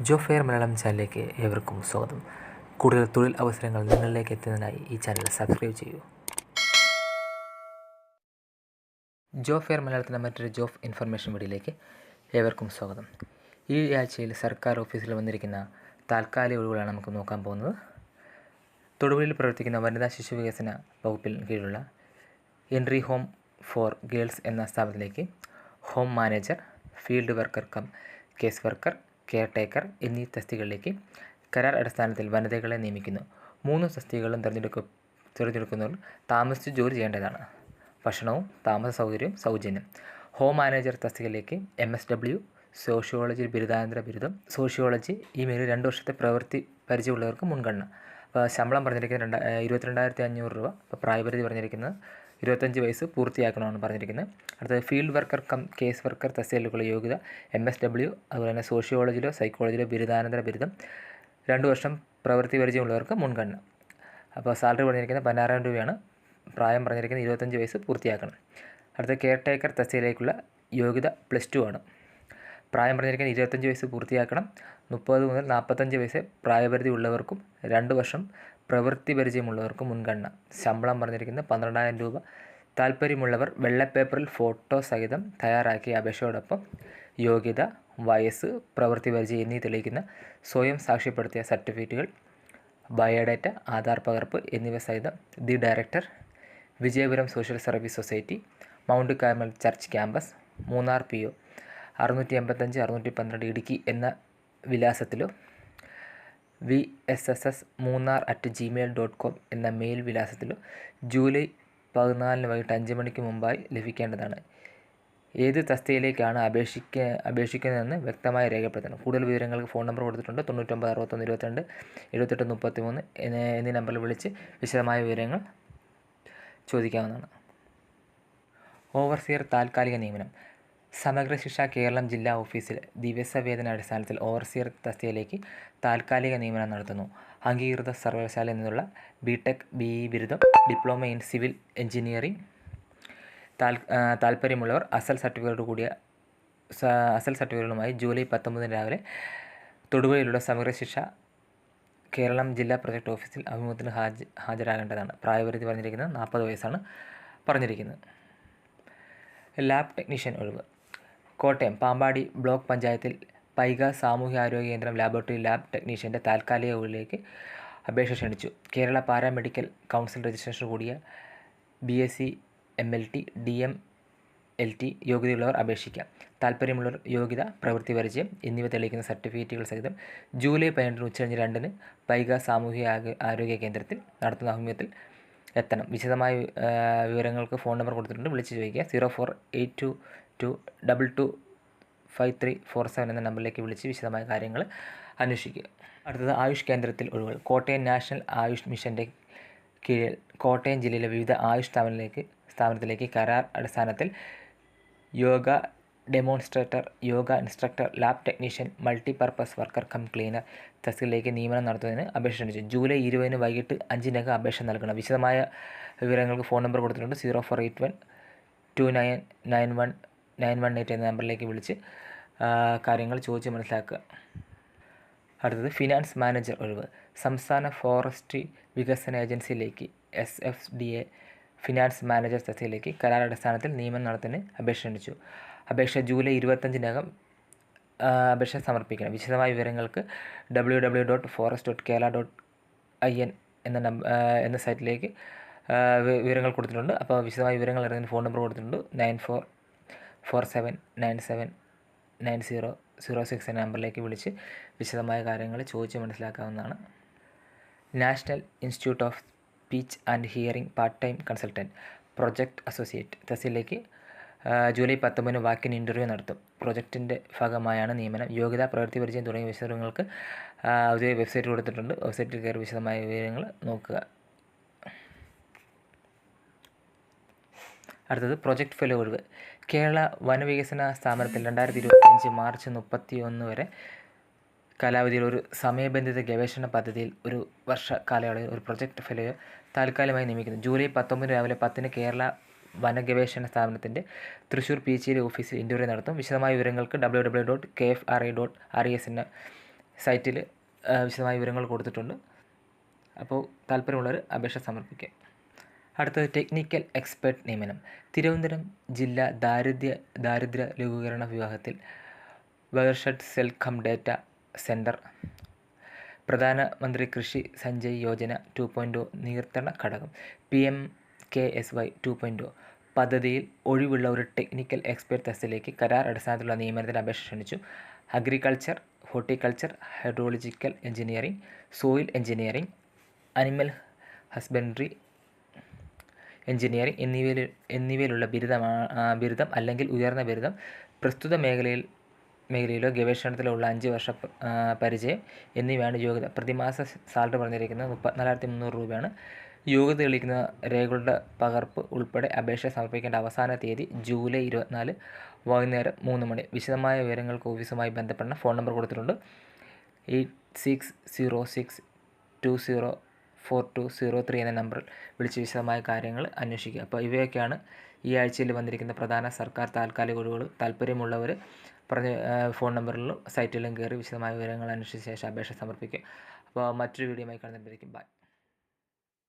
ജോ fair Malayalam ചാനലിലേക്ക് ഏവർക്കും സ്വാഗതം. കൂടുതൽ തൊഴിൽ അവസരങ്ങൾ നിങ്ങളിലേക്ക് എത്തുന്നതിനായി ഈ ചാനൽ സബ്സ്ക്രൈബ് ചെയ്യൂ. ജോ ഫെയർ മലയാളത്തിന്റെ മറ്റൊരു ജോബ് ഇൻഫർമേഷൻ വീഡിയോയിലേക്ക് ഏവർക്കും സ്വാഗതം. ഈ ആഴ്ചയിൽ സർക്കാർ ഓഫീസിൽ വന്നിരിക്കുന്ന താൽക്കാലിക ഒഴിവുകളാണ് നമുക്ക് നോക്കാൻ പോകുന്നത്. തൊടുപുഴയിൽ പ്രവർത്തിക്കുന്ന വനിതാ ശിശു വികസന വകുപ്പിൽ കീഴിലുള്ള എൻട്രി ഹോം ഫോർ ഗേൾസ് എന്ന സ്ഥാപനത്തിലേക്ക് home manager field worker cum case worker caretaker എന്നീ തസ്തികളിലേക്ക് കരാർ അടിസ്ഥാനത്തിൽ വനിതകളെ നിയമിക്കുന്നു. മൂന്ന് തസ്തികകളും തിരഞ്ഞെടുക്ക തിരഞ്ഞെടുക്കുന്നവർ താമസിച്ച് ജോലി ചെയ്യേണ്ടതാണ്. ഭക്ഷണവും താമസ സൗകര്യവും സൗജന്യം. ഹോം മാനേജർ തസ്തികയിലേക്ക് എം എസ് ഡബ്ല്യു സോഷ്യോളജി ബിരുദാനന്തര ബിരുദം സോഷ്യോളജി ഈ മേഖലയിൽ രണ്ട് വർഷത്തെ പ്രവൃത്തി പരിചയമുള്ളവർക്ക് മുൻഗണന. ശമ്പളം പറഞ്ഞിരിക്കുന്നത് രണ്ട് ഇരുപത്തിരണ്ടായിരത്തി അഞ്ഞൂറ് രൂപ. ഇപ്പോൾ പ്രായപരിധി പറഞ്ഞിരിക്കുന്നത് ഇരുപത്തഞ്ച് വയസ്സ് പൂർത്തിയാക്കണമെന്ന് പറഞ്ഞിരിക്കുന്നത് അടുത്തത് field worker cum case worker തസ്തികയിലേക്കുള്ള യോഗ്യത എം എസ് ഡബ്ല്യു അതുപോലെ തന്നെ സോഷ്യോളജിയിലോ സൈക്കോളജിയിലോ ബിരുദാനന്തര ബിരുദം രണ്ട് വർഷം പ്രവൃത്തി പരിചയമുള്ളവർക്ക് മുൻഗണന. അപ്പോൾ സാലറി പറഞ്ഞിരിക്കുന്നത് പതിനാറായിരം രൂപയാണ്. പ്രായം പറഞ്ഞിരിക്കുന്നത് ഇരുപത്തഞ്ച് വയസ്സ് പൂർത്തിയാക്കണം. അടുത്ത കെയർ ടേക്കർ തസ്തികയിലേക്കുള്ള യോഗ്യത പ്ലസ് ടു ആണ്. പ്രായം പറഞ്ഞിരിക്കുന്നത് ഇരുപത്തഞ്ച് വയസ്സ് പൂർത്തിയാക്കണം. മുപ്പത് മുതൽ നാൽപ്പത്തഞ്ച് വയസ്സ് പ്രായപരിധി ഉള്ളവർക്കും രണ്ട് വർഷം പ്രവൃത്തി പരിചയമുള്ളവർക്ക് മുൻഗണന. ശമ്പളം പറഞ്ഞിരിക്കുന്നത് പന്ത്രണ്ടായിരം രൂപ. താല്പര്യമുള്ളവർ വെള്ളപ്പേപ്പറിൽ ഫോട്ടോ സഹിതം തയ്യാറാക്കിയ അപേക്ഷയോടൊപ്പം യോഗ്യത വയസ്സ് പ്രവൃത്തി പരിചയം എന്നീ തെളിയിക്കുന്ന സ്വയം സാക്ഷ്യപ്പെടുത്തിയ സർട്ടിഫിക്കറ്റുകൾ ബയോഡാറ്റ ആധാർ പകർപ്പ് എന്നിവ സഹിതം the director Vijayapuram social service society Mount Carmel church campus Munnar P O അറുന്നൂറ്റി എൺപത്തഞ്ച് അറുന്നൂറ്റി പന്ത്രണ്ട് ഇടുക്കി എന്ന വിലാസത്തിലോ V S S S Munnar at Gmail dot com എന്ന മെയിൽ വിലാസത്തിലോ ജൂലൈ പതിനാലിന് വൈകിട്ട് അഞ്ച് മണിക്ക് മുമ്പായി ലഭിക്കേണ്ടതാണ്. ഏത് തസ്തികയിലേക്കാണ് അപേക്ഷിക്ക അപേക്ഷിക്കുന്നതെന്ന് വ്യക്തമായി രേഖപ്പെടുത്തണം. കൂടുതൽ വിവരങ്ങൾക്ക് ഫോൺ നമ്പർ കൊടുത്തിട്ടുണ്ട്. തൊണ്ണൂറ്റൊമ്പത് അറുപത്തൊന്ന് ഇരുപത്തിരണ്ട് എഴുപത്തെട്ട് മുപ്പത്തി മൂന്ന് എന്നീ നമ്പറിൽ വിളിച്ച് വിശദമായ വിവരങ്ങൾ ചോദിക്കാവുന്നതാണ്. ഓവർസിയർ താൽക്കാലിക നിയമനം. സമഗ്ര ശിക്ഷ കേരളം ജില്ലാ ഓഫീസിൽ ദിവസവേതന അടിസ്ഥാനത്തിൽ ഓവർസിയർ തസ്തികയിലേക്ക് താൽക്കാലിക നിയമനം നടത്തുന്നു. അംഗീകൃത സർവകലാശാലയിൽ നിന്നുള്ള ബി ടെക് ബി ഇ ബിരുദം ഡിപ്ലോമ ഇൻ സിവിൽ എഞ്ചിനീയറിംഗ് താൽ താല്പര്യമുള്ളവർ അസൽ സർട്ടിഫിക്കറ്റോട് കൂടിയ അസൽ സർട്ടിഫിക്കറ്റുകളുമായി ജൂലൈ പത്തൊമ്പതിന് രാവിലെ തൊടുപുഴയിലുള്ള സമഗ്ര ശിക്ഷ കേരളം ജില്ലാ പ്രൊജക്ട് ഓഫീസിൽ അഭിമുഖത്തിന് ഹാജ ഹാജരാകേണ്ടതാണ്. പ്രായപരിധി പറഞ്ഞിരിക്കുന്നത് നാൽപ്പത് വയസ്സാണ് പറഞ്ഞിരിക്കുന്നത്. ലാബ് ടെക്നീഷ്യൻ ഒഴിവ്. കോട്ടയം പാമ്പാടി ബ്ലോക്ക് പഞ്ചായത്തിൽ പൈക സാമൂഹ്യാരോഗ്യ കേന്ദ്രം ലാബോറട്ടറി ലാബ് ടെക്നീഷ്യന്റെ താൽക്കാലിക ഒഴിവിലേക്ക് അപേക്ഷ ക്ഷണിച്ചു. കേരള പാരാമെഡിക്കൽ കൗൺസിൽ രജിസ്ട്രേഷൻ കൂടിയ B S C M L T D M L T യോഗ്യതയുള്ളവർ അപേക്ഷിക്കാം. താല്പര്യമുള്ളവർ യോഗ്യത പ്രവൃത്തി പരിചയം എന്നിവ തെളിയിക്കുന്ന സർട്ടിഫിക്കറ്റുകൾ സഹിതം ജൂലൈ പതിനെട്ടിന് ഉച്ചകഴിഞ്ഞ് രണ്ടിന് പൈക സാമൂഹ്യ ആരോഗ്യ കേന്ദ്രത്തിൽ നടത്തുന്ന അഭിമുഖത്തിൽ എത്തണം. വിശദമായ വിവരങ്ങൾക്ക് ഫോൺ നമ്പർ കൊടുത്തിട്ടുണ്ട്. വിളിച്ച് ചോദിക്കുക. Zero four eight two two double two five three four seven എന്ന നമ്പറിലേക്ക് വിളിച്ച് വിശദമായ കാര്യങ്ങൾ അന്വേഷിക്കുക. അടുത്തത് ആയുഷ് കേന്ദ്രത്തിൽ ഒഴിവുകൾ കോട്ടയം നാഷണൽ ആയുഷ് മിഷന്റെ കീഴിൽ കോട്ടയം ജില്ലയിലെ വിവിധ ആയുഷ് സ്ഥാപനത്തിലേക്ക് സ്ഥാപനത്തിലേക്ക് കരാർ അടിസ്ഥാനത്തിൽ yoga demonstrator yoga instructor lab technician multi multipurpose worker cum cleaner തസ്തികയിലേക്ക് നിയമനം നടത്തുന്നതിന് അപേക്ഷ ക്ഷണിച്ചു. ജൂലൈ ഇരുപതിന് വൈകിട്ട് അഞ്ചിനകം അപേക്ഷ നൽകണം. വിശദമായ വിവരങ്ങൾക്ക് ഫോൺ നമ്പർ കൊടുത്തിട്ടുണ്ട്. Zero four eight one two nine nine one nine one eight എന്ന നമ്പറിലേക്ക് വിളിച്ച് കാര്യങ്ങൾ ചോദിച്ച് മനസ്സിലാക്കുക. അടുത്തത് ഫിനാൻസ് മാനേജർ ഒഴിവ്. സംസ്ഥാന ഫോറസ്റ്റ് വികസന ഏജൻസിയിലേക്ക് S F D A finance manager തസ്തികയിലേക്ക് കരാർ അടിസ്ഥാനത്തിൽ നിയമനം നടത്തുന്നതിന് അപേക്ഷ ക്ഷണിച്ചു. അപേക്ഷ ജൂലൈ ഇരുപത്തഞ്ചിനകം അപേക്ഷ സമർപ്പിക്കണം. വിശദമായ വിവരങ്ങൾക്ക് W W dot forest dot Kerala dot I N എന്ന നമ്പ എന്ന സൈറ്റിലേക്ക് വിവരങ്ങൾ കൊടുത്തിട്ടുണ്ട്. അപ്പോൾ വിശദമായ വിവരങ്ങൾ അറിയുന്നതിന് ഫോൺ നമ്പർ കൊടുത്തിട്ടുണ്ട്. Nine four four seven nine seven nine zero zero six എന്ന നമ്പറിലേക്ക് വിളിച്ച് വിശദമായ കാര്യങ്ങൾ ചോദിച്ച് മനസ്സിലാക്കാവുന്നതാണ്. National institute of speech and hearing part time consultant project associate തസിലേക്ക് July പത്തൊമ്പതിന് വാക്കിൻ ഇന്റർവ്യൂ നടത്തും. പ്രൊജക്റ്റിന്റെ ഭാഗമായാണ് നിയമനം. യോഗ്യത പ്രവൃത്തി പരിചയം തുടങ്ങിയ വിശദങ്ങൾക്ക് ഔദ്യോഗിക വെബ്സൈറ്റ് കൊടുത്തിട്ടുണ്ട്. വെബ്സൈറ്റിൽ കയറി വിശദമായ വിവരങ്ങൾ നോക്കുക. അടുത്തത് പ്രൊജക്ട് ഫെലോ ഒഴിവ് കേരള വനവികസന സ്ഥാപനത്തിൽ രണ്ടായിരത്തി ഇരുപത്തിയഞ്ച് മാർച്ച് മുപ്പത്തി ഒന്ന് വരെ കാലാവധിയിൽ ഒരു സമയബന്ധിത ഗവേഷണ പദ്ധതിയിൽ ഒരു വർഷ കാലയളവിൽ ഒരു പ്രൊജക്ട് ഫെലോയെ താൽക്കാലികമായി നിയമിക്കുന്നു. ജൂലൈ പത്തൊമ്പത് രാവിലെ പത്തിന് കേരള വനഗവേഷണ സ്ഥാപനത്തിന്റെ തൃശ്ശൂർ പി എച്ച് ഓഫീസിൽ ഇന്റർവ്യൂ നടത്തും. വിശദമായ വിവരങ്ങൾക്ക് W W dot K F R I dot R E S എന്ന സൈറ്റിൽ വിശദമായ വിവരങ്ങൾ കൊടുത്തിട്ടുണ്ട്. അപ്പോൾ താല്പര്യമുള്ളവർ അപേക്ഷ സമർപ്പിക്കുക അടുത്തത് ടെക്നിക്കൽ എക്സ്പെർട്ട് നിയമനം. തിരുവനന്തപുരം ജില്ലാ ദാരിദ്ര്യ ദാരിദ്ര്യ ലഘൂകരണ വിഭാഗത്തിൽ watershed cell cum data centre Pradhanmantri Krishi Sanjay Yojana two point നീർത്തണ ഘടകം. P M K S Y two point പദ്ധതിയിൽ ഒഴിവുള്ള ഒരു ടെക്നിക്കൽ എക്സ്പെർട്ട് തസ്തിലേക്ക് കരാർ അടിസ്ഥാനത്തിലുള്ള നിയമനത്തിന് അപേക്ഷ ക്ഷണിച്ചു. Agriculture horticulture hydrological engineering soil engineering animal husbandry engineering എന്നിവയിൽ എന്നിവയിലുള്ള ബിരുദമാണ് ബിരുദം അല്ലെങ്കിൽ ഉയർന്ന ബിരുദം പ്രസ്തുത മേഖലയിൽ മേഖലയിലോ ഗവേഷണത്തിലോ ഉള്ള അഞ്ച് വർഷ പരിചയം എന്നിവയാണ് യോഗ്യത. പ്രതിമാസ സാലറി പറഞ്ഞിരിക്കുന്നത് മുപ്പത്തിനാലായിരത്തി മുന്നൂറ് രൂപയാണ്. യോഗ്യത തെളിയിക്കുന്ന രേഖകളുടെ പകർപ്പ് ഉൾപ്പെടെ അപേക്ഷ സമർപ്പിക്കേണ്ട അവസാന തീയതി ജൂലൈ ഇരുപത്തിനാല് വൈകുന്നേരം മൂന്ന് മണി. വിശദമായ വിവരങ്ങൾക്ക് ഓഫീസുമായി ബന്ധപ്പെടുന്ന ഫോൺ നമ്പർ കൊടുത്തിട്ടുണ്ട്. Eight six zero six two zero four two zero three എന്ന നമ്പറിൽ വിളിച്ച് വിശദമായ കാര്യങ്ങൾ അന്വേഷിക്കുക. അപ്പോൾ ഇവയൊക്കെയാണ് ഈ ആഴ്ചയിൽ വന്നിരിക്കുന്ന പ്രധാന സർക്കാർ താൽക്കാലിക ഒഴിവുകൾ. താല്പര്യമുള്ളവർ പറഞ്ഞ ഫോൺ നമ്പറിലും സൈറ്റിലും കയറി വിശദമായ വിവരങ്ങൾ അന്വേഷിച്ച ശേഷം അപേക്ഷ സമർപ്പിക്കുക. അപ്പോൾ മറ്റൊരു വീഡിയോയുമായി കാണുന്നതായിരിക്കും ബൈ.